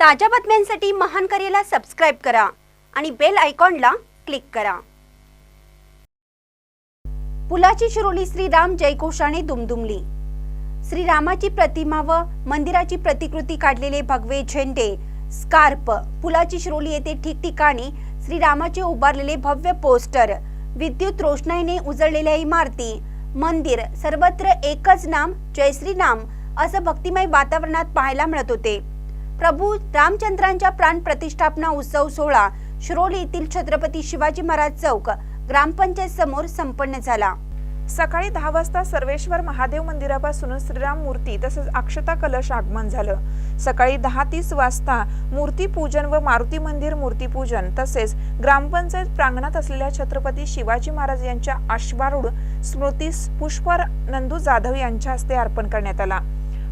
ताज्या बातम्यांसाठी महान करेला सबस्क्राईब करा आणि बेल आयकॉनला क्लिक करा. पुलाची शिरोली श्रीराम जयघोषाने दुमदुमली. श्रीरामाची प्रतिमा व मंदिराची प्रतिकृती काढलेले भगवे झेंडे स्कार्प. पुलाची शिरोली येथे ठिकठिकाणी श्रीरामाचे उभारलेले भव्य पोस्टर विद्युत रोषणाईने उजळलेल्या इमारती मंदिर सर्वत्र एकच नाम जय श्रीराम असं भक्तिमय वातावरणात पाहायला मिळत होते. प्रभू रामचंद्रांच्या प्राण प्रतिष्ठापना उत्सव सोहळा शिरोली येथील छत्रपती शिवाजी महाराज चौक ग्रामपंचायत समोर संपन्न झाला. सकाळी दहा वाजता सर्वेश्वर महादेव मंदिरापासून श्रीराम मूर्ती तसेच अक्षता कलश आगमन झालं. सकाळी दहा तीस वाजता मूर्ती पूजन व मारुती मंदिर मूर्तीपूजन तसेच ग्रामपंचायत प्रांगणात असलेल्या छत्रपती शिवाजी महाराज यांच्या अश्वारूढ स्मृतीस पुष्पर नंदू जाधव यांच्या हस्ते अर्पण करण्यात आला.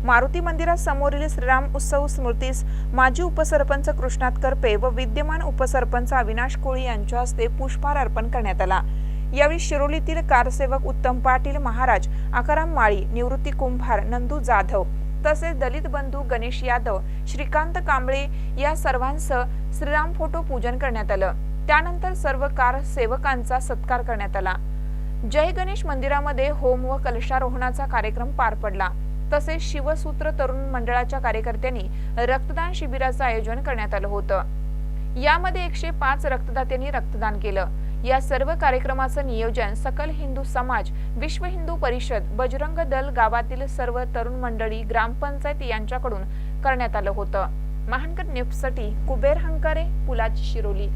मारुती मंदिरासमोरील श्रीराम उत्सव स्मृतीस माजी उपसरपंच कृष्णात करपे व विद्यमान उपसरपंच अविनाश कोळी यांच्या हस्ते पुष्पहार अर्पण करण्यात आला. यावेळी शिरोलीतील कारसेवक उत्तम पाटील महाराज आकाराम माळी निवृत्ती कुंभार नंदू जाधव तसेच दलित बंधू गणेश यादव श्रीकांत कांबळे या सर्वांसह श्रीराम फोटो पूजन करण्यात आलं. त्यानंतर सर्व कार सेवकांचा सत्कार करण्यात आला. जय गणेश मंदिरामध्ये होम व कलशारोहणाचा कार्यक्रम पार पडला. तसेच शिवसूत्र तरुण मंडळाच्या कार्यकर्त्यांनी रक्तदान शिबिराचं आयोजन करण्यात आलं होतं. यामध्ये एकशे पाच रक्तदात्यांनी रक्तदान केलं. या सर्व कार्यक्रमाचं नियोजन सकल हिंदू समाज विश्व हिंदू परिषद बजरंग दल गावातील सर्व तरुण मंडळी ग्रामपंचायत यांच्याकडून करण्यात आलं होतं. महानकर न्यूजसाठी कुबेर हंकारे पुलाची शिरोली.